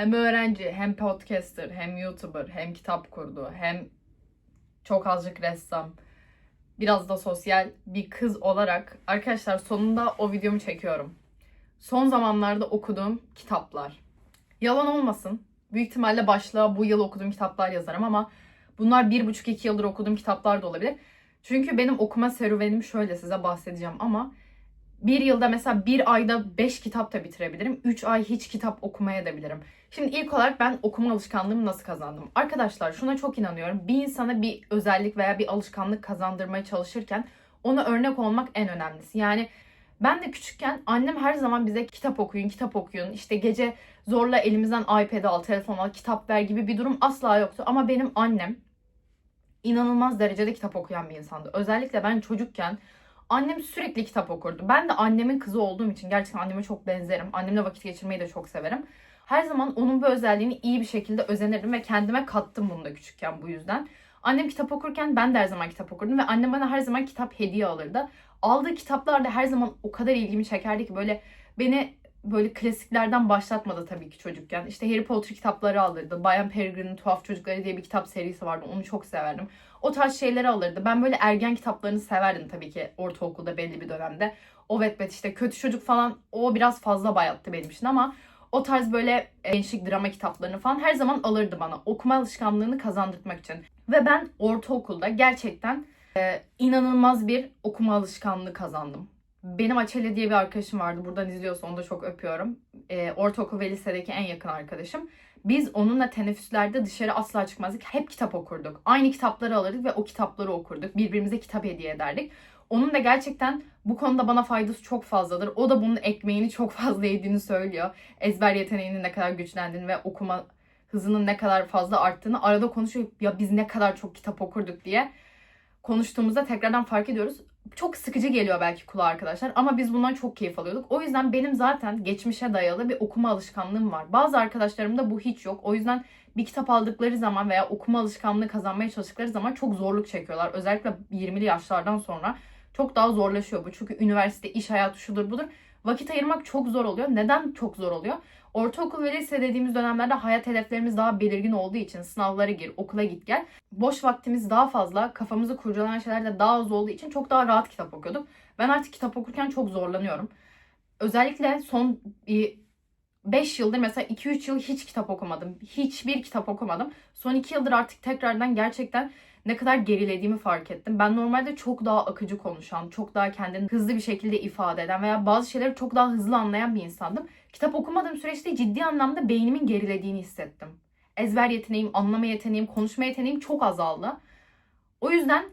hem öğrenci, hem podcaster, hem YouTuber, hem kitap kurdu, hem çok azıcık ressam, biraz da sosyal bir kız olarak arkadaşlar sonunda o videomu çekiyorum. Son zamanlarda okuduğum kitaplar. Yalan olmasın. Büyük ihtimalle başlığa bu yıl okuduğum kitaplar yazarım ama bunlar bir buçuk iki yıldır okuduğum kitaplar da olabilir. Çünkü benim okuma serüvenim şöyle size bahsedeceğim ama bir yılda mesela bir ayda beş kitap da bitirebilirim. Üç ay hiç kitap okumaya da bilirim. Şimdi ilk olarak ben okuma alışkanlığımı nasıl kazandım? Arkadaşlar şuna çok inanıyorum. Bir insana bir özellik veya bir alışkanlık kazandırmaya çalışırken ona örnek olmak en önemlisi. Yani ben de küçükken annem her zaman bize kitap okuyun, kitap okuyun. İşte gece zorla elimizden iPad al, telefon al, kitap ver gibi bir durum asla yoktu. Ama benim annem inanılmaz derecede kitap okuyan bir insandı. Özellikle ben çocukken annem sürekli kitap okurdu. Ben de annemin kızı olduğum için gerçekten anneme çok benzerim. Annemle vakit geçirmeyi de çok severim. Her zaman onun bu özelliğini iyi bir şekilde özenirdim ve kendime kattım bunu da küçükken bu yüzden. Annem kitap okurken ben de her zaman kitap okurdum ve annem bana her zaman kitap hediye alırdı. Aldığı kitaplar da her zaman o kadar ilgimi çekerdi ki böyle beni böyle klasiklerden başlatmadı tabii ki çocukken. İşte Harry Potter kitapları alırdı. Bayan Peregrine'in Tuhaf Çocukları diye bir kitap serisi vardı. Onu çok severdim. O tarz şeyleri alırdı. Ben böyle ergen kitaplarını severdim tabii ki ortaokulda belli bir dönemde. O Wattpad işte kötü çocuk falan o biraz fazla bayattı benim için ama o tarz böyle e, gençlik drama kitaplarını falan her zaman alırdı bana. Okuma alışkanlığını kazandırmak için. Ve ben ortaokulda gerçekten e, inanılmaz bir okuma alışkanlığı kazandım. Benim Açelya diye bir arkadaşım vardı. Buradan izliyorsa onu da çok öpüyorum. E, ortaokul ve lisedeki en yakın arkadaşım. Biz onunla teneffüslerde dışarı asla çıkmazdık. Hep kitap okurduk. Aynı kitapları alırdık ve o kitapları okurduk. Birbirimize kitap hediye ederdik. Onun da gerçekten bu konuda bana faydası çok fazladır. O da bunun ekmeğini çok fazla yediğini söylüyor. Ezber yeteneğinin ne kadar güçlendiğini ve okuma hızının ne kadar fazla arttığını arada konuşuyor. Ya biz ne kadar çok kitap okurduk diye konuştuğumuzda tekrardan fark ediyoruz. Çok sıkıcı geliyor belki kulağa arkadaşlar ama biz bundan çok keyif alıyorduk. O yüzden benim zaten geçmişe dayalı bir okuma alışkanlığım var. Bazı arkadaşlarımda bu hiç yok. O yüzden bir kitap aldıkları zaman veya okuma alışkanlığı kazanmaya çalıştıkları zaman çok zorluk çekiyorlar. Özellikle 20'li yaşlardan sonra çok daha zorlaşıyor bu. Çünkü üniversite, iş hayatı şudur budur. Vakit ayırmak çok zor oluyor. Neden çok zor oluyor? Ortaokul ve lise dediğimiz dönemlerde hayat hedeflerimiz daha belirgin olduğu için sınavlara gir, okula git gel. Boş vaktimiz daha fazla, kafamızı kurcalayan şeyler de daha az olduğu için çok daha rahat kitap okuyorduk. Ben artık kitap okurken çok zorlanıyorum. Özellikle son bir 5 yıldır mesela 2-3 yıl hiç kitap okumadım. Hiçbir kitap okumadım. Son 2 yıldır artık tekrardan gerçekten ne kadar gerilediğimi fark ettim. Ben normalde çok daha akıcı konuşan, çok daha kendini hızlı bir şekilde ifade eden veya bazı şeyleri çok daha hızlı anlayan bir insandım. Kitap okumadığım süreçte ciddi anlamda beynimin gerilediğini hissettim. Ezber yeteneğim, anlama yeteneğim, konuşma yeteneğim çok azaldı. O yüzden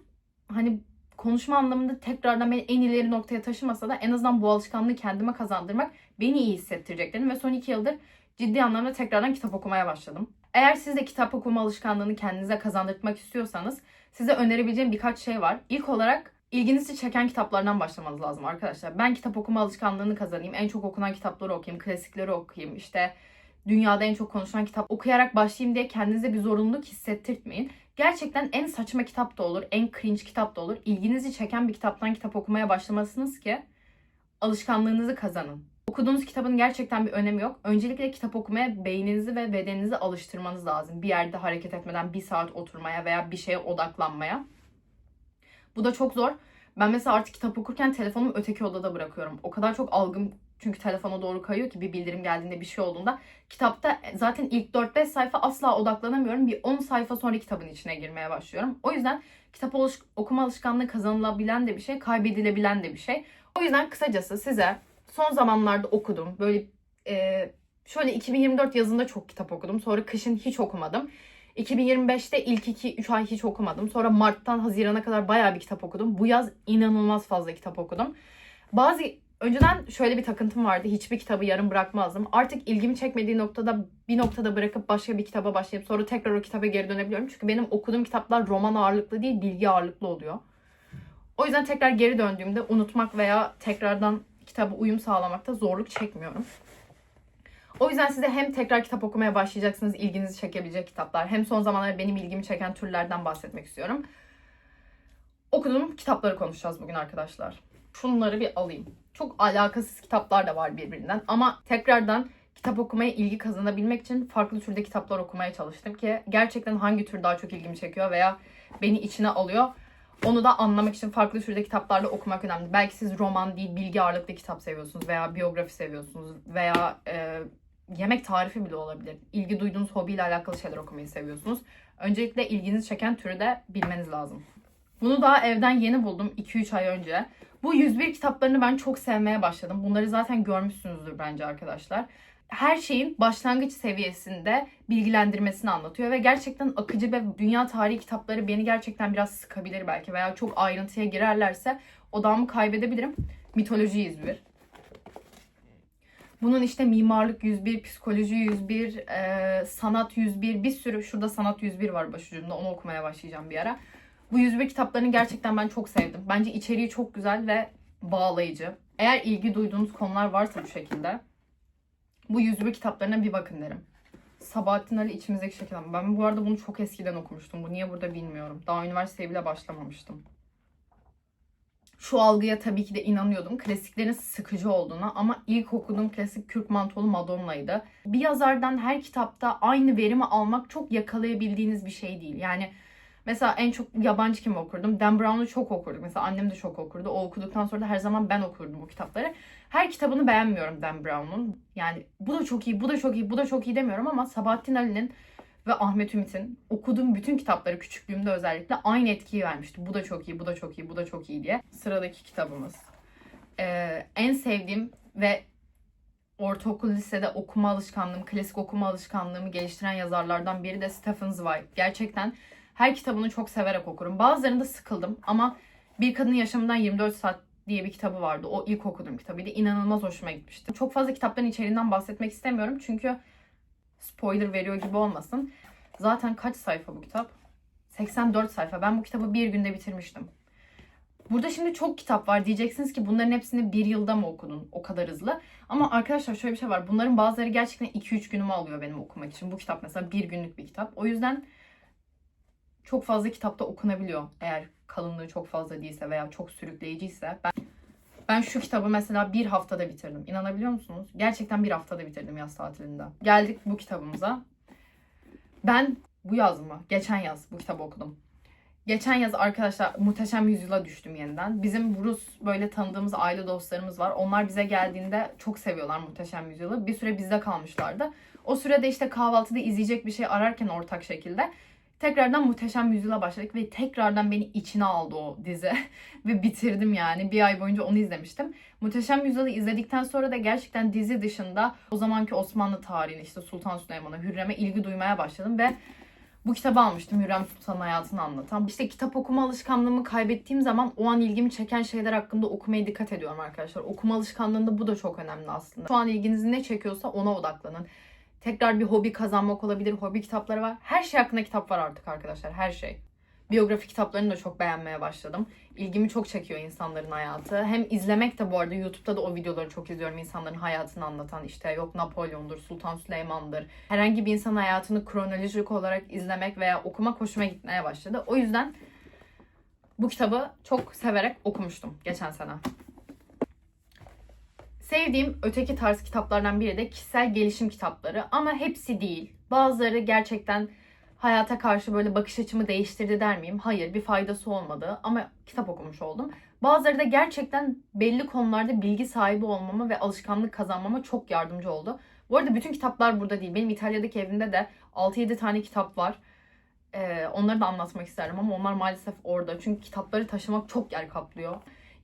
hani konuşma anlamında tekrardan beni en ileri noktaya taşımasa da en azından bu alışkanlığı kendime kazandırmak beni iyi hissettirecek dedim. Ve son iki yıldır ciddi anlamda tekrardan kitap okumaya başladım. Eğer siz de kitap okuma alışkanlığını kendinize kazandırmak istiyorsanız size önerebileceğim birkaç şey var. İlk olarak ilginizi çeken kitaplardan başlamanız lazım arkadaşlar. Ben kitap okuma alışkanlığını kazanayım. En çok okunan kitapları okuyayım, klasikleri okuyayım. İşte dünyada en çok konuşulan kitap okuyarak başlayayım diye kendinize bir zorunluluk hissettirtmeyin. Gerçekten en saçma kitap da olur, en cringe kitap da olur. İlginizi çeken bir kitaptan kitap okumaya başlamalısınız ki alışkanlığınızı kazanın. Okuduğunuz kitabın gerçekten bir önemi yok. Öncelikle kitap okumaya beyninizi ve bedeninizi alıştırmanız lazım. Bir yerde hareket etmeden bir saat oturmaya veya bir şeye odaklanmaya. Bu da çok zor. Ben mesela artık kitap okurken telefonumu öteki odada bırakıyorum. O kadar çok algım çünkü telefona doğru kayıyor ki bir bildirim geldiğinde bir şey olduğunda. Kitapta zaten ilk 4-5 sayfa asla odaklanamıyorum. Bir 10 sayfa sonra kitabın içine girmeye başlıyorum. O yüzden kitap alış- okuma alışkanlığı kazanılabilen de bir şey, kaybedilebilen de bir şey. O yüzden kısacası size son zamanlarda okudum. Böyle e, şöyle 2024 yazında çok kitap okudum. Sonra kışın hiç okumadım. 2025'te ilk 2-3 ay hiç okumadım. Sonra Mart'tan Haziran'a kadar bayağı bir kitap okudum. Bu yaz inanılmaz fazla kitap okudum. Bazı önceden şöyle bir takıntım vardı. Hiçbir kitabı yarım bırakmazdım. Artık ilgimi çekmediği noktada bir noktada bırakıp başka bir kitaba başlayıp sonra tekrar o kitaba geri dönebiliyorum. Çünkü benim okuduğum kitaplar roman ağırlıklı değil, bilgi ağırlıklı oluyor. O yüzden tekrar geri döndüğümde unutmak veya tekrardan kitaba uyum sağlamakta zorluk çekmiyorum. O yüzden size hem tekrar kitap okumaya başlayacaksınız ilginizi çekebilecek kitaplar hem son zamanlarda benim ilgimi çeken türlerden bahsetmek istiyorum. Okuduğum kitapları konuşacağız bugün arkadaşlar. Şunları bir alayım. Çok alakasız kitaplar da var birbirinden ama tekrardan kitap okumaya ilgi kazanabilmek için farklı türde kitaplar okumaya çalıştım ki gerçekten hangi tür daha çok ilgimi çekiyor veya beni içine alıyor. Onu da anlamak için farklı türde kitaplarda okumak önemli. Belki siz roman değil, bilgi ağırlıklı kitap seviyorsunuz veya biyografi seviyorsunuz veya e, yemek tarifi bile olabilir. İlgi duyduğunuz hobiyle alakalı şeyler okumayı seviyorsunuz. Öncelikle ilginizi çeken türü de bilmeniz lazım. Bunu daha evden yeni buldum 2-3 ay önce. Bu 101 kitaplarını ben çok sevmeye başladım. Bunları zaten görmüşsünüzdür bence arkadaşlar. Her şeyin başlangıç seviyesinde bilgilendirmesini anlatıyor ve gerçekten akıcı ve dünya tarihi kitapları beni gerçekten biraz sıkabilir belki veya çok ayrıntıya girerlerse odamı kaybedebilirim. Mitoloji 101. Bunun işte mimarlık 101, psikoloji 101, e, sanat 101, bir sürü şurada sanat 101 var başucumda. Onu okumaya başlayacağım bir ara. Bu 101 kitaplarını gerçekten ben çok sevdim. Bence içeriği çok güzel ve bağlayıcı. Eğer ilgi duyduğunuz konular varsa bu şekilde bu 101 kitaplarına bir bakın derim. Sabahattin Ali içimizdeki şekilde. Ben bu arada bunu çok eskiden okumuştum. Bu niye burada bilmiyorum. Daha üniversiteye bile başlamamıştım. Şu algıya tabii ki de inanıyordum. Klasiklerin sıkıcı olduğuna ama ilk okuduğum klasik Kürk Mantolu Madonna'ydı. Bir yazardan her kitapta aynı verimi almak çok yakalayabildiğiniz bir şey değil. Yani Mesela en çok yabancı kim okurdum? Dan Brown'u çok okurdum. Mesela annem de çok okurdu. O okuduktan sonra da her zaman ben okurdum bu kitapları. Her kitabını beğenmiyorum Dan Brown'un. Yani bu da çok iyi, bu da çok iyi, bu da çok iyi demiyorum ama Sabahattin Ali'nin ve Ahmet Ümit'in okuduğum bütün kitapları küçüklüğümde özellikle aynı etkiyi vermişti. Bu da çok iyi, bu da çok iyi, bu da çok iyi diye. Sıradaki kitabımız. Ee, en sevdiğim ve ortaokul lisede okuma alışkanlığım, klasik okuma alışkanlığımı geliştiren yazarlardan biri de Stephen Zweig. Gerçekten her kitabını çok severek okurum. Bazılarında sıkıldım ama Bir Kadının Yaşamından 24 Saat diye bir kitabı vardı. O ilk okuduğum kitabıydı. İnanılmaz hoşuma gitmişti. Çok fazla kitapların içeriğinden bahsetmek istemiyorum. Çünkü spoiler veriyor gibi olmasın. Zaten kaç sayfa bu kitap? 84 sayfa. Ben bu kitabı bir günde bitirmiştim. Burada şimdi çok kitap var. Diyeceksiniz ki bunların hepsini bir yılda mı okudun? O kadar hızlı. Ama arkadaşlar şöyle bir şey var. Bunların bazıları gerçekten 2-3 günümü alıyor benim okumak için. Bu kitap mesela bir günlük bir kitap. O yüzden çok fazla kitapta okunabiliyor. Eğer kalınlığı çok fazla değilse veya çok sürükleyiciyse. Ben, ben şu kitabı mesela bir haftada bitirdim. İnanabiliyor musunuz? Gerçekten bir haftada bitirdim yaz tatilinde. Geldik bu kitabımıza. Ben bu yaz mı? Geçen yaz bu kitabı okudum. Geçen yaz arkadaşlar Muhteşem Yüzyıl'a düştüm yeniden. Bizim Rus böyle tanıdığımız aile dostlarımız var. Onlar bize geldiğinde çok seviyorlar Muhteşem Yüzyıl'ı. Bir süre bizde kalmışlardı. O sürede işte kahvaltıda izleyecek bir şey ararken ortak şekilde tekrardan Muhteşem Yüzyıl'a başladık ve tekrardan beni içine aldı o dizi. ve bitirdim yani. Bir ay boyunca onu izlemiştim. Muhteşem Yüzyıl'ı izledikten sonra da gerçekten dizi dışında o zamanki Osmanlı tarihini işte Sultan Süleyman'a, Hürrem'e ilgi duymaya başladım ve bu kitabı almıştım Hürrem Sultan'ın hayatını anlatan. İşte kitap okuma alışkanlığımı kaybettiğim zaman o an ilgimi çeken şeyler hakkında okumaya dikkat ediyorum arkadaşlar. Okuma alışkanlığında bu da çok önemli aslında. Şu an ilginizi ne çekiyorsa ona odaklanın. Tekrar bir hobi kazanmak olabilir. Hobi kitapları var. Her şey hakkında kitap var artık arkadaşlar. Her şey. Biyografi kitaplarını da çok beğenmeye başladım. İlgimi çok çekiyor insanların hayatı. Hem izlemek de bu arada YouTube'da da o videoları çok izliyorum. İnsanların hayatını anlatan işte yok Napolyon'dur, Sultan Süleyman'dır. Herhangi bir insan hayatını kronolojik olarak izlemek veya okumak hoşuma gitmeye başladı. O yüzden bu kitabı çok severek okumuştum geçen sene. Sevdiğim öteki tarz kitaplardan biri de kişisel gelişim kitapları ama hepsi değil. Bazıları gerçekten hayata karşı böyle bakış açımı değiştirdi der miyim? Hayır, bir faydası olmadı ama kitap okumuş oldum. Bazıları da gerçekten belli konularda bilgi sahibi olmama ve alışkanlık kazanmama çok yardımcı oldu. Bu arada bütün kitaplar burada değil. Benim İtalya'daki evimde de 6-7 tane kitap var. Ee, onları da anlatmak isterim ama onlar maalesef orada. Çünkü kitapları taşımak çok yer kaplıyor.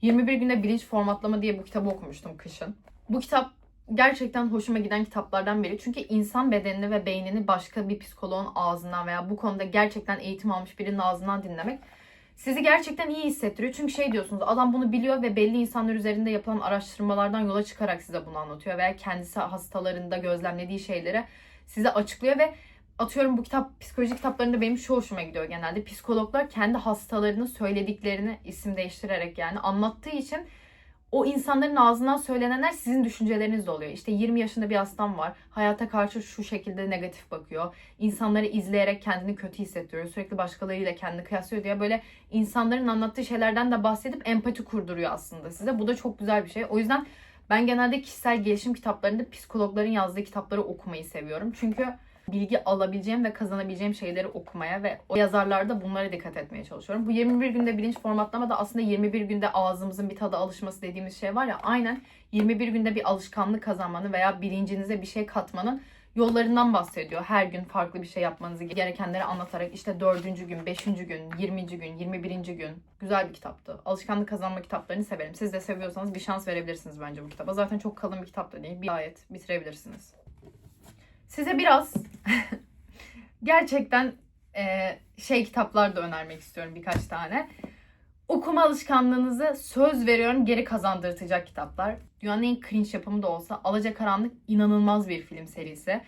21 günde bilinç formatlama diye bu kitabı okumuştum kışın. Bu kitap gerçekten hoşuma giden kitaplardan biri. Çünkü insan bedenini ve beynini başka bir psikoloğun ağzından veya bu konuda gerçekten eğitim almış birinin ağzından dinlemek sizi gerçekten iyi hissettiriyor. Çünkü şey diyorsunuz adam bunu biliyor ve belli insanlar üzerinde yapılan araştırmalardan yola çıkarak size bunu anlatıyor veya kendisi hastalarında gözlemlediği şeyleri size açıklıyor ve atıyorum bu kitap psikoloji kitaplarında benim şu hoşuma gidiyor genelde. Psikologlar kendi hastalarının söylediklerini isim değiştirerek yani anlattığı için o insanların ağzından söylenenler sizin düşünceleriniz oluyor. İşte 20 yaşında bir hastam var. Hayata karşı şu şekilde negatif bakıyor. İnsanları izleyerek kendini kötü hissettiriyor. Sürekli başkalarıyla kendini kıyaslıyor diye böyle insanların anlattığı şeylerden de bahsedip empati kurduruyor aslında size. Bu da çok güzel bir şey. O yüzden Ben genelde kişisel gelişim kitaplarında psikologların yazdığı kitapları okumayı seviyorum. Çünkü bilgi alabileceğim ve kazanabileceğim şeyleri okumaya ve o yazarlarda bunlara dikkat etmeye çalışıyorum. Bu 21 günde bilinç formatlama da aslında 21 günde ağzımızın bir tada alışması dediğimiz şey var ya aynen 21 günde bir alışkanlık kazanmanın veya bilincinize bir şey katmanın yollarından bahsediyor. Her gün farklı bir şey yapmanızı gerekenleri anlatarak işte dördüncü gün, beşinci gün, yirminci gün, yirmi birinci gün. Güzel bir kitaptı. Alışkanlık kazanma kitaplarını severim. Siz de seviyorsanız bir şans verebilirsiniz bence bu kitaba. Zaten çok kalın bir kitap da değil. Bir ayet bitirebilirsiniz. Size biraz gerçekten e, şey kitaplar da önermek istiyorum birkaç tane. Okuma alışkanlığınızı söz veriyorum geri kazandırtacak kitaplar. Dünyanın en cringe yapımı da olsa Alacakaranlık inanılmaz bir film serisi.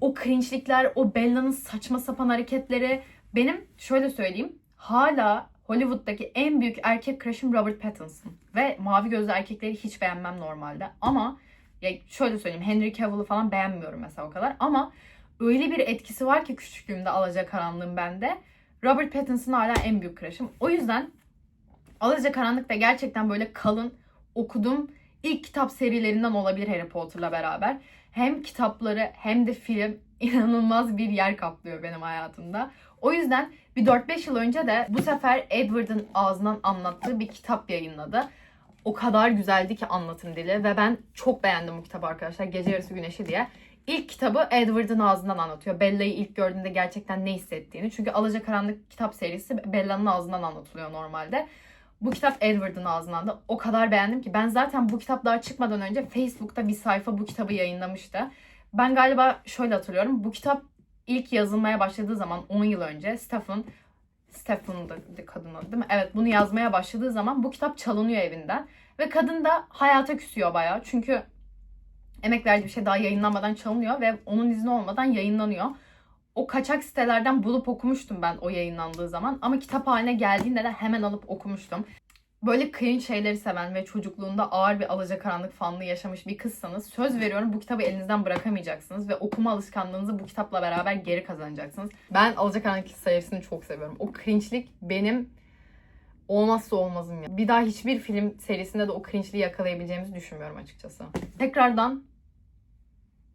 O cringe'likler, o Bella'nın saçma sapan hareketleri benim şöyle söyleyeyim hala Hollywood'daki en büyük erkek crush'ım Robert Pattinson. Ve mavi gözlü erkekleri hiç beğenmem normalde. Ama ya şöyle söyleyeyim Henry Cavill'ı falan beğenmiyorum mesela o kadar. Ama öyle bir etkisi var ki küçüklüğümde Alacakaranlığın bende. Robert Pattinson hala en büyük crush'ım. O yüzden Alacakaranlık da gerçekten böyle kalın okudum ilk kitap serilerinden olabilir Harry Potter'la beraber. Hem kitapları hem de film inanılmaz bir yer kaplıyor benim hayatımda. O yüzden bir 4-5 yıl önce de bu sefer Edward'ın ağzından anlattığı bir kitap yayınladı. O kadar güzeldi ki anlatım dili ve ben çok beğendim bu kitabı arkadaşlar. Gece Yarısı Güneşi diye. İlk kitabı Edward'ın ağzından anlatıyor. Bella'yı ilk gördüğünde gerçekten ne hissettiğini. Çünkü Alacakaranlık kitap serisi Bella'nın ağzından anlatılıyor normalde. Bu kitap Edward'ın ağzından da o kadar beğendim ki ben zaten bu kitap daha çıkmadan önce Facebook'ta bir sayfa bu kitabı yayınlamıştı. Ben galiba şöyle hatırlıyorum. Bu kitap ilk yazılmaya başladığı zaman 10 yıl önce Stephen Stephen da kadın adı değil mi? Evet bunu yazmaya başladığı zaman bu kitap çalınıyor evinden. Ve kadın da hayata küsüyor bayağı. Çünkü emek verdiği bir şey daha yayınlanmadan çalınıyor ve onun izni olmadan yayınlanıyor. O kaçak sitelerden bulup okumuştum ben o yayınlandığı zaman. Ama kitap haline geldiğinde de hemen alıp okumuştum. Böyle cringe şeyleri seven ve çocukluğunda ağır bir alacakaranlık fanlığı yaşamış bir kızsanız söz veriyorum bu kitabı elinizden bırakamayacaksınız ve okuma alışkanlığınızı bu kitapla beraber geri kazanacaksınız. Ben alacakaranlık serisini çok seviyorum. O cringe'lik benim olmazsa olmazım ya. Bir daha hiçbir film serisinde de o cringe'liği yakalayabileceğimizi düşünmüyorum açıkçası. Tekrardan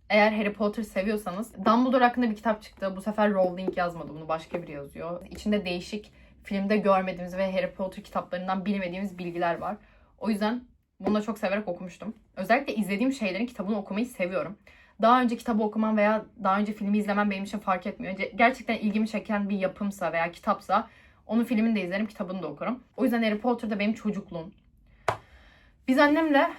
eğer Harry Potter seviyorsanız Dumbledore hakkında bir kitap çıktı. Bu sefer Rowling yazmadı bunu başka biri yazıyor. İçinde değişik filmde görmediğimiz ve Harry Potter kitaplarından bilmediğimiz bilgiler var. O yüzden bunu da çok severek okumuştum. Özellikle izlediğim şeylerin kitabını okumayı seviyorum. Daha önce kitabı okumam veya daha önce filmi izlemem benim için fark etmiyor. Gerçekten ilgimi çeken bir yapımsa veya kitapsa onun filmini de izlerim, kitabını da okurum. O yüzden Harry Potter da benim çocukluğum. Biz annemle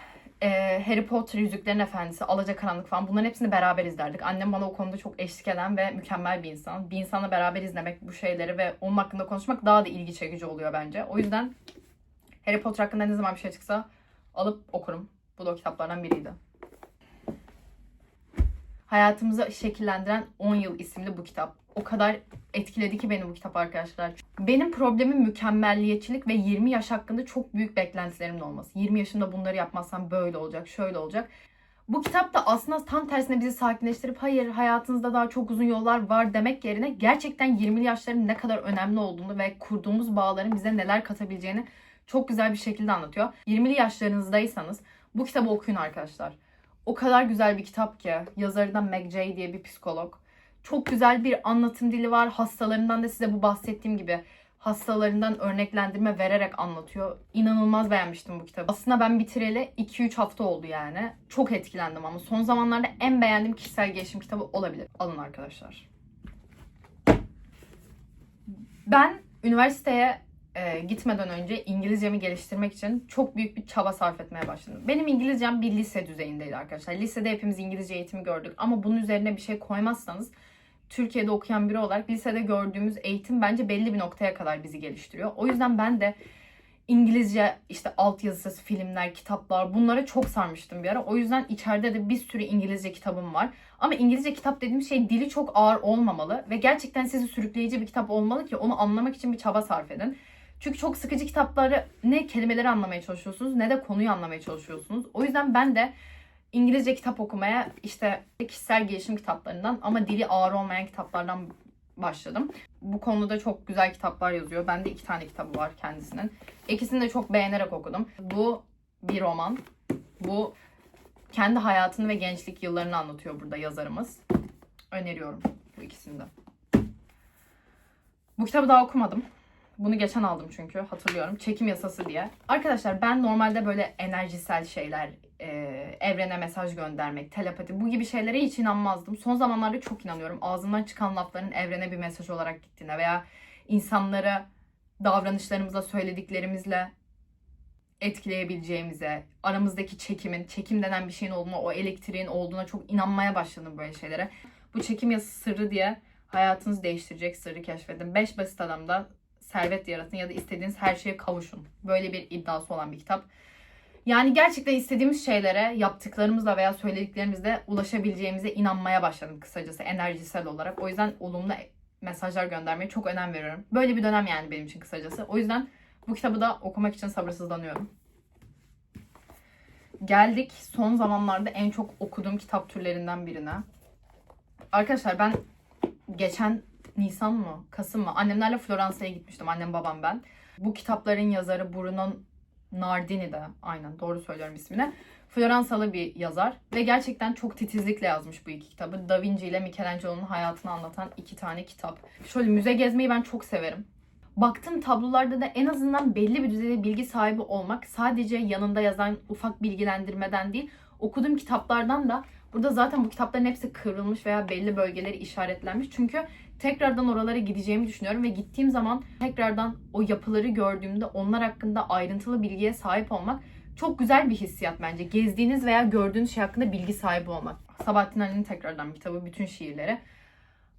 e, Harry Potter, Yüzüklerin Efendisi, Alacakaranlık falan bunların hepsini beraber izlerdik. Annem bana o konuda çok eşlik eden ve mükemmel bir insan. Bir insanla beraber izlemek bu şeyleri ve onun hakkında konuşmak daha da ilgi çekici oluyor bence. O yüzden Harry Potter hakkında ne zaman bir şey çıksa alıp okurum. Bu da o kitaplardan biriydi. Hayatımızı şekillendiren 10 Yıl isimli bu kitap. O kadar etkiledi ki beni bu kitap arkadaşlar. Benim problemim mükemmelliyetçilik ve 20 yaş hakkında çok büyük beklentilerimin olması. 20 yaşımda bunları yapmazsam böyle olacak, şöyle olacak. Bu kitap da aslında tam tersine bizi sakinleştirip hayır hayatınızda daha çok uzun yollar var demek yerine gerçekten 20'li yaşların ne kadar önemli olduğunu ve kurduğumuz bağların bize neler katabileceğini çok güzel bir şekilde anlatıyor. 20'li yaşlarınızdaysanız bu kitabı okuyun arkadaşlar. O kadar güzel bir kitap ki yazarı da Meg Jay diye bir psikolog. Çok güzel bir anlatım dili var. Hastalarından da size bu bahsettiğim gibi hastalarından örneklendirme vererek anlatıyor. İnanılmaz beğenmiştim bu kitabı. Aslında ben bitireli 2-3 hafta oldu yani. Çok etkilendim ama son zamanlarda en beğendiğim kişisel gelişim kitabı olabilir. Alın arkadaşlar. Ben üniversiteye e, gitmeden önce İngilizcemi geliştirmek için çok büyük bir çaba sarf etmeye başladım. Benim İngilizcem bir lise düzeyindeydi arkadaşlar. Lisede hepimiz İngilizce eğitimi gördük ama bunun üzerine bir şey koymazsanız Türkiye'de okuyan biri olarak lisede gördüğümüz eğitim bence belli bir noktaya kadar bizi geliştiriyor. O yüzden ben de İngilizce işte altyazısı, filmler, kitaplar bunlara çok sarmıştım bir ara. O yüzden içeride de bir sürü İngilizce kitabım var. Ama İngilizce kitap dediğim şey dili çok ağır olmamalı ve gerçekten sizi sürükleyici bir kitap olmalı ki onu anlamak için bir çaba sarf edin. Çünkü çok sıkıcı kitapları ne kelimeleri anlamaya çalışıyorsunuz ne de konuyu anlamaya çalışıyorsunuz. O yüzden ben de İngilizce kitap okumaya işte kişisel gelişim kitaplarından ama dili ağır olmayan kitaplardan başladım. Bu konuda çok güzel kitaplar yazıyor. Bende iki tane kitabı var kendisinin. İkisini de çok beğenerek okudum. Bu bir roman. Bu Kendi hayatını ve gençlik yıllarını anlatıyor burada yazarımız. Öneriyorum bu ikisini de. Bu kitabı daha okumadım. Bunu geçen aldım çünkü hatırlıyorum. Çekim yasası diye. Arkadaşlar ben normalde böyle enerjisel şeyler, e, evrene mesaj göndermek, telepati bu gibi şeylere hiç inanmazdım. Son zamanlarda çok inanıyorum. Ağzımdan çıkan lafların evrene bir mesaj olarak gittiğine veya insanlara davranışlarımızla, söylediklerimizle etkileyebileceğimize, aramızdaki çekimin, çekim denen bir şeyin olduğuna, o elektriğin olduğuna çok inanmaya başladım böyle şeylere. Bu çekim yasası sırrı diye hayatınızı değiştirecek sırrı keşfedin. 5 basit adamda servet yaratın ya da istediğiniz her şeye kavuşun. Böyle bir iddiası olan bir kitap. Yani gerçekten istediğimiz şeylere yaptıklarımızla veya söylediklerimizle ulaşabileceğimize inanmaya başladım kısacası enerjisel olarak. O yüzden olumlu mesajlar göndermeye çok önem veriyorum. Böyle bir dönem yani benim için kısacası. O yüzden bu kitabı da okumak için sabırsızlanıyorum. Geldik son zamanlarda en çok okuduğum kitap türlerinden birine. Arkadaşlar ben geçen Nisan mı, Kasım mı? Annemlerle Floransa'ya gitmiştim. Annem, babam, ben. Bu kitapların yazarı Bruno Nardini de aynen doğru söylüyorum ismini. Floransalı bir yazar ve gerçekten çok titizlikle yazmış bu iki kitabı. Da Vinci ile Michelangelo'nun hayatını anlatan iki tane kitap. Şöyle müze gezmeyi ben çok severim. Baktım tablolarda da en azından belli bir düzeyde bilgi sahibi olmak sadece yanında yazan ufak bilgilendirmeden değil, okuduğum kitaplardan da burada zaten bu kitapların hepsi kıvrılmış veya belli bölgeleri işaretlenmiş. Çünkü tekrardan oralara gideceğimi düşünüyorum ve gittiğim zaman tekrardan o yapıları gördüğümde onlar hakkında ayrıntılı bilgiye sahip olmak çok güzel bir hissiyat bence. Gezdiğiniz veya gördüğünüz şey hakkında bilgi sahibi olmak. Sabahattin Ali'nin tekrardan kitabı, bütün şiirleri.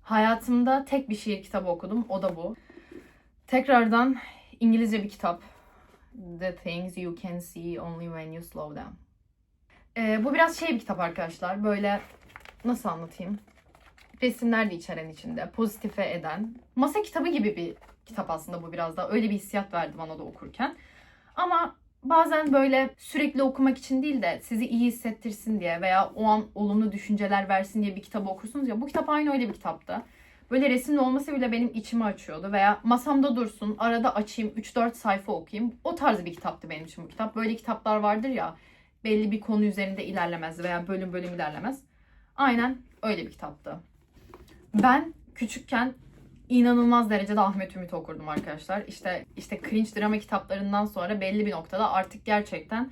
Hayatımda tek bir şiir kitabı okudum, o da bu. Tekrardan İngilizce bir kitap. The Things You Can See Only When You Slow Down. Ee, bu biraz şey bir kitap arkadaşlar. Böyle nasıl anlatayım? Resimler de içeren içinde. Pozitife eden. Masa kitabı gibi bir kitap aslında bu biraz da. Öyle bir hissiyat verdi bana da okurken. Ama bazen böyle sürekli okumak için değil de sizi iyi hissettirsin diye veya o an olumlu düşünceler versin diye bir kitabı okursunuz ya. Bu kitap aynı öyle bir kitaptı. Böyle resimli olması bile benim içimi açıyordu veya masamda dursun, arada açayım, 3-4 sayfa okuyayım. O tarz bir kitaptı benim için bu kitap. Böyle kitaplar vardır ya, belli bir konu üzerinde ilerlemez veya bölüm bölüm ilerlemez. Aynen öyle bir kitaptı. Ben küçükken inanılmaz derecede Ahmet Ümit okurdum arkadaşlar. İşte işte cringe drama kitaplarından sonra belli bir noktada artık gerçekten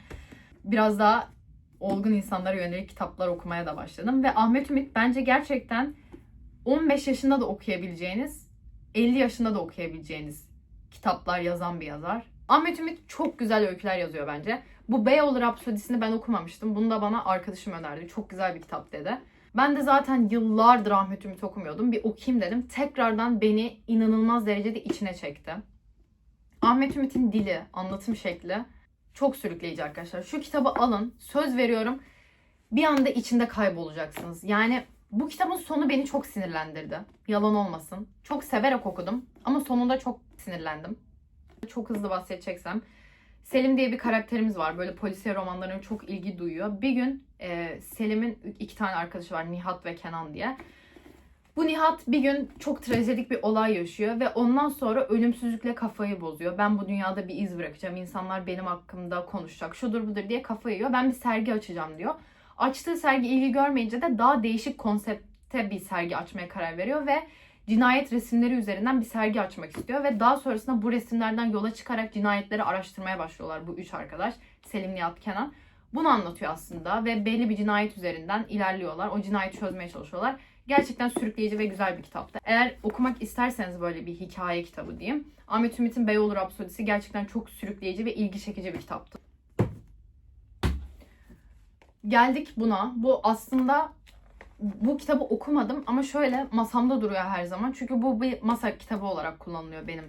biraz daha olgun insanlara yönelik kitaplar okumaya da başladım. Ve Ahmet Ümit bence gerçekten 15 yaşında da okuyabileceğiniz, 50 yaşında da okuyabileceğiniz kitaplar yazan bir yazar. Ahmet Ümit çok güzel öyküler yazıyor bence. Bu Beyoğlu Rapsodisi'ni ben okumamıştım. Bunu da bana arkadaşım önerdi. Çok güzel bir kitap dedi. Ben de zaten yıllardır Ahmet Ümit okumuyordum. Bir okuyayım dedim. Tekrardan beni inanılmaz derecede içine çekti. Ahmet Ümit'in dili, anlatım şekli çok sürükleyici arkadaşlar. Şu kitabı alın. Söz veriyorum. Bir anda içinde kaybolacaksınız. Yani bu kitabın sonu beni çok sinirlendirdi. Yalan olmasın. Çok severek okudum ama sonunda çok sinirlendim. Çok hızlı bahsedeceksem. Selim diye bir karakterimiz var. Böyle polisiye romanlarına çok ilgi duyuyor. Bir gün e, Selim'in iki tane arkadaşı var. Nihat ve Kenan diye. Bu Nihat bir gün çok trajedik bir olay yaşıyor ve ondan sonra ölümsüzlükle kafayı bozuyor. Ben bu dünyada bir iz bırakacağım. İnsanlar benim hakkımda konuşacak. Şudur budur diye kafayı yiyor. Ben bir sergi açacağım diyor. Açtığı sergi ilgi görmeyince de daha değişik konsepte bir sergi açmaya karar veriyor ve cinayet resimleri üzerinden bir sergi açmak istiyor ve daha sonrasında bu resimlerden yola çıkarak cinayetleri araştırmaya başlıyorlar bu üç arkadaş. Selim, Nihat, Kenan. Bunu anlatıyor aslında ve belli bir cinayet üzerinden ilerliyorlar. O cinayeti çözmeye çalışıyorlar. Gerçekten sürükleyici ve güzel bir kitaptı. Eğer okumak isterseniz böyle bir hikaye kitabı diyeyim. Ahmet Ümit'in Beyoğlu Rapsodisi gerçekten çok sürükleyici ve ilgi çekici bir kitaptı. Geldik buna. Bu aslında bu kitabı okumadım ama şöyle masamda duruyor her zaman. Çünkü bu bir masa kitabı olarak kullanılıyor benim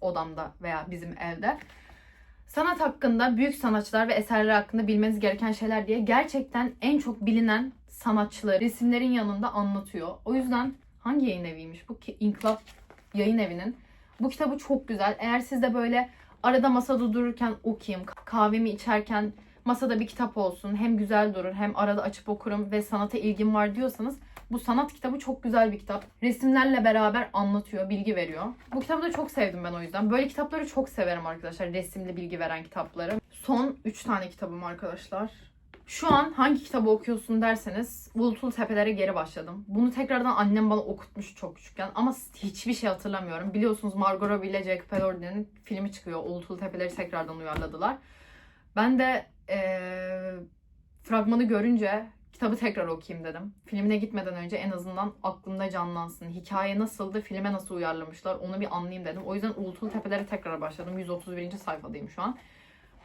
odamda veya bizim evde. Sanat hakkında, büyük sanatçılar ve eserler hakkında bilmeniz gereken şeyler diye gerçekten en çok bilinen sanatçıları resimlerin yanında anlatıyor. O yüzden hangi yayın eviymiş bu? İnkılap yayın evinin. Bu kitabı çok güzel. Eğer siz de böyle arada masada dururken okuyayım, kahvemi içerken masada bir kitap olsun. Hem güzel durur hem arada açıp okurum ve sanata ilgim var diyorsanız bu sanat kitabı çok güzel bir kitap. Resimlerle beraber anlatıyor, bilgi veriyor. Bu kitabı da çok sevdim ben o yüzden. Böyle kitapları çok severim arkadaşlar. Resimli bilgi veren kitapları. Son 3 tane kitabım arkadaşlar. Şu an hangi kitabı okuyorsun derseniz Uğultulu Tepelere geri başladım. Bunu tekrardan annem bana okutmuş çok küçükken ama hiçbir şey hatırlamıyorum. Biliyorsunuz Margot Robbie ile Jacob Elordi'nin filmi çıkıyor. Uğultulu Tepeleri tekrardan uyarladılar. Ben de eee, fragmanı görünce kitabı tekrar okuyayım dedim. Filmine gitmeden önce en azından aklımda canlansın. Hikaye nasıldı, filme nasıl uyarlamışlar onu bir anlayayım dedim. O yüzden Uğultulu Tepelere tekrar başladım. 131. sayfadayım şu an.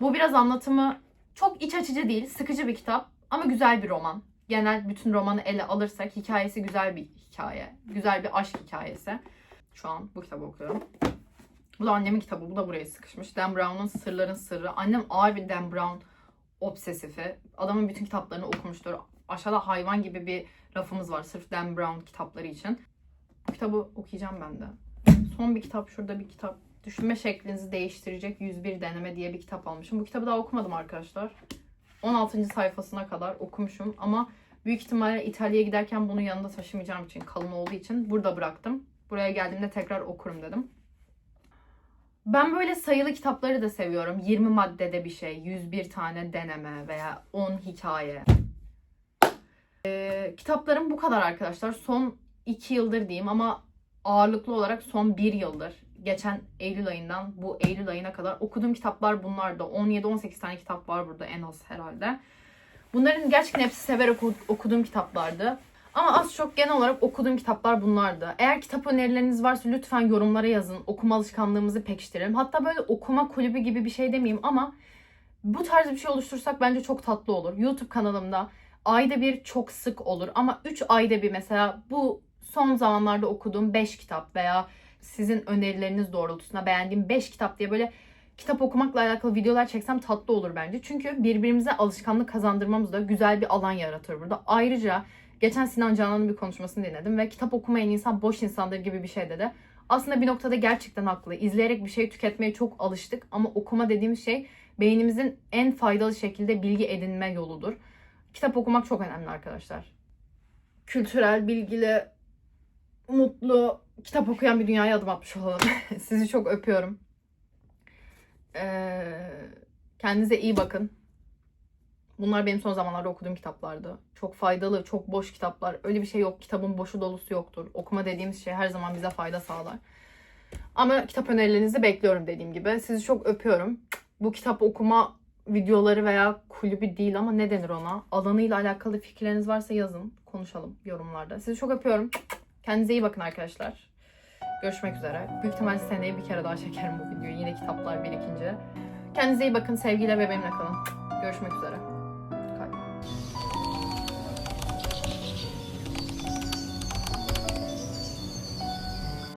Bu biraz anlatımı çok iç açıcı değil, sıkıcı bir kitap ama güzel bir roman. Genel bütün romanı ele alırsak hikayesi güzel bir hikaye. Güzel bir aşk hikayesi. Şu an bu kitabı okuyorum. Bu da annemin kitabı. Bu da buraya sıkışmış. Dan Brown'un Sırların Sırrı. Annem ağır bir Dan Brown obsesifi. Adamın bütün kitaplarını okumuştur. Aşağıda hayvan gibi bir rafımız var sırf Dan Brown kitapları için. Bu kitabı okuyacağım ben de. Son bir kitap şurada bir kitap. Düşünme şeklinizi değiştirecek 101 deneme diye bir kitap almışım. Bu kitabı daha okumadım arkadaşlar. 16. sayfasına kadar okumuşum ama büyük ihtimalle İtalya'ya giderken bunu yanında taşımayacağım için kalın olduğu için burada bıraktım. Buraya geldiğimde tekrar okurum dedim. Ben böyle sayılı kitapları da seviyorum. 20 maddede bir şey, 101 tane deneme veya 10 hikaye. Ee, kitaplarım bu kadar arkadaşlar. Son 2 yıldır diyeyim ama ağırlıklı olarak son 1 yıldır. Geçen Eylül ayından bu Eylül ayına kadar okuduğum kitaplar bunlar da. 17-18 tane kitap var burada en az herhalde. Bunların gerçekten hepsi severek oku- okuduğum kitaplardı. Ama az çok genel olarak okuduğum kitaplar bunlardı. Eğer kitap önerileriniz varsa lütfen yorumlara yazın. Okuma alışkanlığımızı pekiştirelim. Hatta böyle okuma kulübü gibi bir şey demeyeyim ama bu tarz bir şey oluştursak bence çok tatlı olur. YouTube kanalımda ayda bir çok sık olur ama 3 ayda bir mesela bu son zamanlarda okuduğum 5 kitap veya sizin önerileriniz doğrultusunda beğendiğim 5 kitap diye böyle kitap okumakla alakalı videolar çeksem tatlı olur bence. Çünkü birbirimize alışkanlık kazandırmamız da güzel bir alan yaratır burada. Ayrıca geçen Sinan Canan'ın bir konuşmasını dinledim ve kitap okumayan insan boş insandır gibi bir şey dedi. Aslında bir noktada gerçekten haklı. İzleyerek bir şey tüketmeye çok alıştık ama okuma dediğimiz şey beynimizin en faydalı şekilde bilgi edinme yoludur. Kitap okumak çok önemli arkadaşlar. Kültürel, bilgili, mutlu, kitap okuyan bir dünyaya adım atmış olalım. Sizi çok öpüyorum. Ee, kendinize iyi bakın. Bunlar benim son zamanlarda okuduğum kitaplardı. Çok faydalı, çok boş kitaplar. Öyle bir şey yok. Kitabın boşu dolusu yoktur. Okuma dediğimiz şey her zaman bize fayda sağlar. Ama kitap önerilerinizi bekliyorum dediğim gibi. Sizi çok öpüyorum. Bu kitap okuma videoları veya kulübü değil ama ne denir ona? Alanıyla alakalı fikirleriniz varsa yazın. Konuşalım yorumlarda. Sizi çok öpüyorum. Kendinize iyi bakın arkadaşlar. Görüşmek üzere. Büyük ihtimalle seneye bir kere daha çekerim bu videoyu. Yine kitaplar birikince. Kendinize iyi bakın. Sevgiyle ve benimle kalın. Görüşmek üzere.